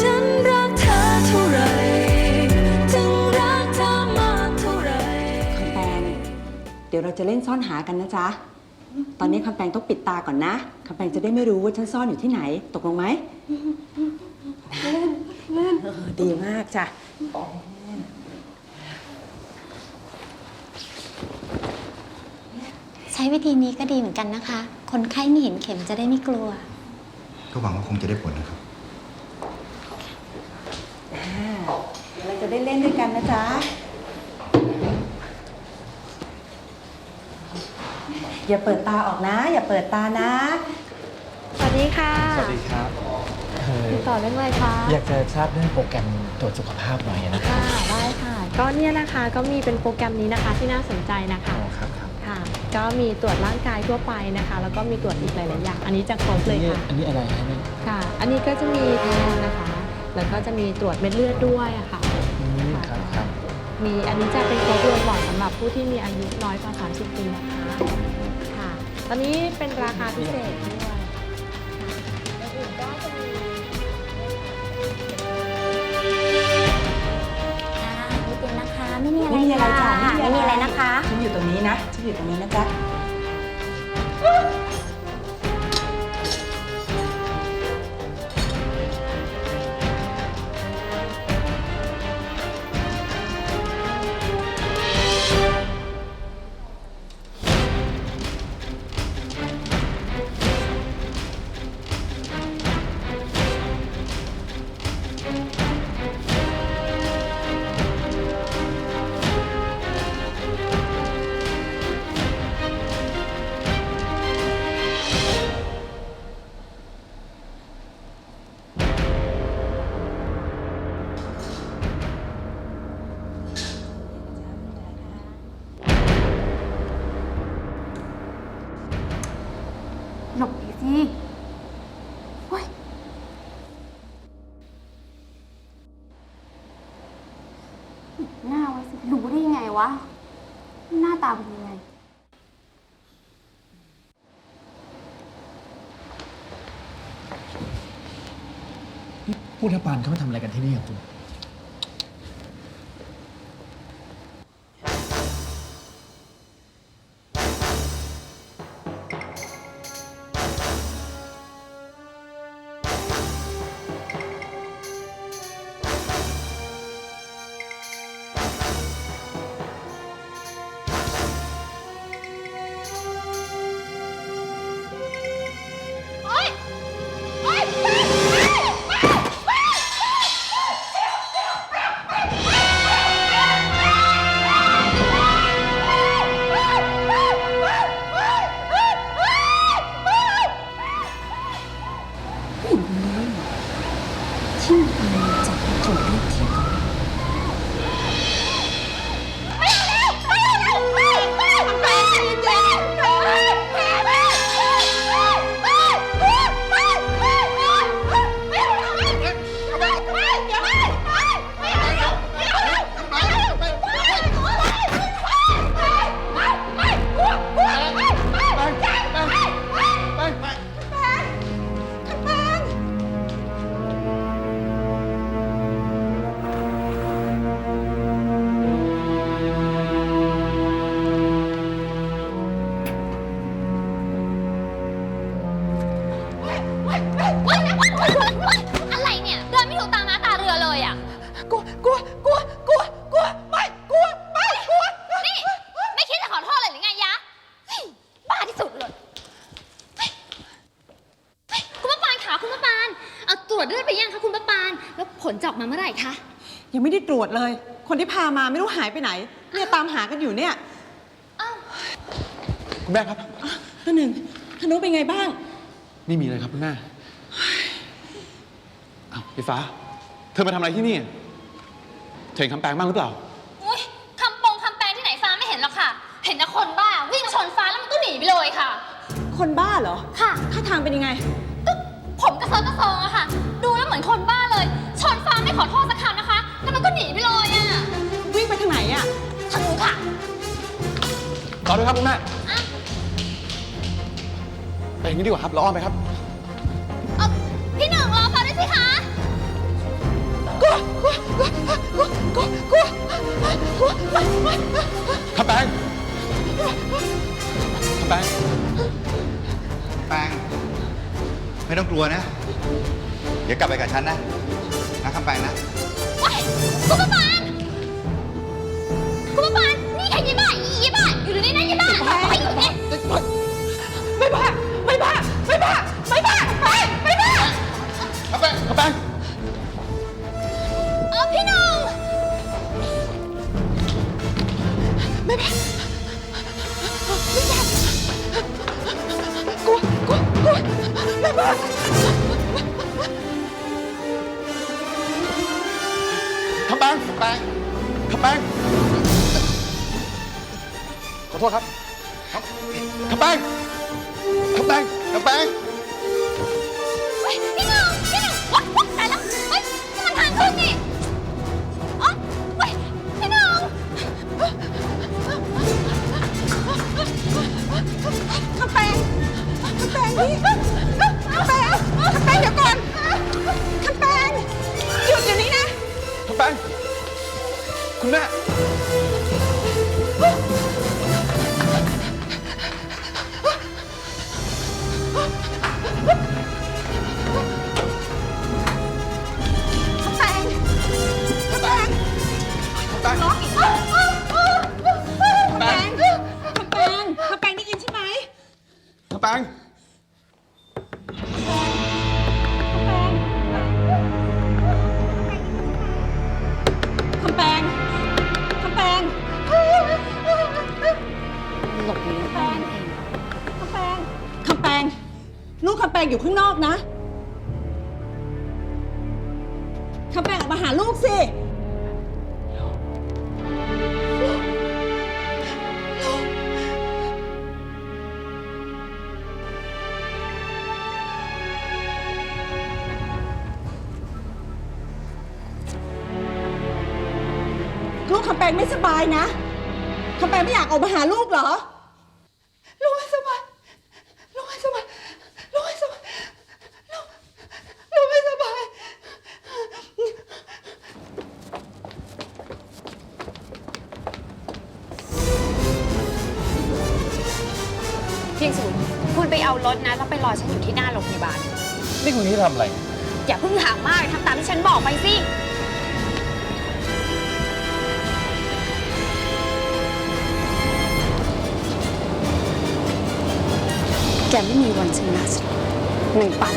ฉันรักเธอเท่าไหรถึงรักเธอมากเท่าไหรคำแปงเดี๋ยวเราจะเล่นซ่อนหากันนะจ๊ะ ตอนนี้คำแปงต้องปิดตาก่อนนะคำแปงจะได้ไม่รู้ว่าฉันซ่อนอยู่ที่ไหน ตกลงไหมเล่นเล่นเออดีมากจ้ะ ใช้วิธีนี้ก็ดีเหมือนกันนะคะ คนไข้ไม่เห็นเข็มจะได้ไม่กลัว ก็หวังว่าคงจะได้ผลนะครับ อ่าเดี๋ยวเราจะ ได้เล่นด้วยกันนะจ๊ะ อย่าเปิดตาออกนะ อย่าเปิดตานะ สวัสดีค่ะสวัสดีครับเอ่อติดต่อเรื่องอะไรคะอยากจะทราบเรื่องโปรแกรมตรวจสุขภาพหน่อยนะครับค่ะได้ค่ะ ก็เนี่ยนะคะก็มีเป็นโปรแกรมนี้นะคะที่น่าสนใจนะคะอ๋อครับครับค่ะ ก็มีตรวจร่างกายทั่วไปนะคะ แล้วก็มีตรวจอีกหลายๆอย่าง อันนี้จะครบเลยนี่ค่ะอันนี้อะไรฮะเนี่ยค่ะ อันนี้ก็จะมีแทนนะคะ แล้วก็จะมีตรวจเม็ดเลือดด้วยอะค่ะอืม ครับครับมีอันนี้จะเป็นครบเลยเหมาะสำหรับผู้ที่มีอายุน้อยกว่า 30 ปีนะคะค่ะตอนนี้เป็นราคาพิเศษด้วยค่ะอื่นๆก็จะมีค่ะนิดเดียวนะคะ ไม่มีอะไรไม่มีอะไรจ้ะค่ะไม่มีอะไรนะคะ ฉันอยู่ตรงนี้นะฉันอยู่ตรงนี้นะจ๊ะ หน้าไว้สิรู้ได้ยังไงวะ หน้าตาเป็นยังไง นี่ผู้ทับปานเขามาทำอะไรกันที่นี่ครับคุณ รวจเลือดไปยังคะคุณป้าปาน แล้วผลจะออกมาเมื่อไหร่คะ ยังไม่ได้ตรวจเลย คนที่พามาไม่รู้หายไปไหน เนี่ยตามหากันอยู่เนี่ยคุณแม่ครับท่านหนึ่งธนุเป็นไงบ้าง ไม่มีเลยครับคุณแม่อ้าวพี่ฟ้า เธอมาทำอะไรที่นี่ เธอเห็นคำแปลงบ้างหรือเปล่า อุ้ยคำปงคำแปลงที่ไหนฟ้าไม่เห็นหรอกค่ะ เห็นแต่คนบ้า วิ่งมาชนฟ้าแล้วมันก็หนีไปเลยค่ะ คนบ้าเหรอค่ะ ท่าทางเป็นยังไง ก็ผมกระเซิร์กระเซิงอะค่ะดูแล้วเหมื อนคนบ้าเลย ชนฟ้าไม่ขอโทษสักคำนะคะ แล้วมันก็หนีไปเลยอะวิ่งไปทางไหนอะทางนู้นค่ะรอด้วยครับคุณแม่ไปอย่างนี้ดีกว่าครับรออ้อมไปครับพี่หนึ่งรอฟ้าด้วยสิคะครับแปงครับแปง แปงไม่ต้องกลัวนะ เดี๋ยวกลับไปกับฉันนะนะคำแปลงนะ เฮ้ยคุณป้าปานคุณป้าปานนี่ไงยี่บ้าอียี่บ้าอยู่ในนี้นะยี่บ้าไปอยู่เนี่ยไม่บ้า ไม่บ้า ไม่บ้า ไม่บ้าไปไม่บ้า คำแปงคำแปงเออพี่หน้องคำแปงคำ แปงคำแปงขอโทษครับคำแปงคำแปงคำแปงเฮ้ยพี่หน้องพี่หน้องวัดวัดตายแล้วเฮ้ยนี่มันทางขึ้นนี่อ๋อเฮ้ยพี่หน้องคำแปงคำแปงนี่ คุ คำแปงอยู่ข้างนอกนะคำแปงออกมาหาลูกสิ ลูกคำแปงไม่สบายนะคำแปงไม่อยากออกมาหาลูกเหรอ ไปเอารถนะ แล้วไปรอฉันอยู่ที่หน้าโรงพยาบาล นี่คุณนี่ทำอะไร อย่าเพิ่งถามมากทำตามที่ฉันบอกไปสิ แกไม่มีวันชนะฉันหนึ่งปัน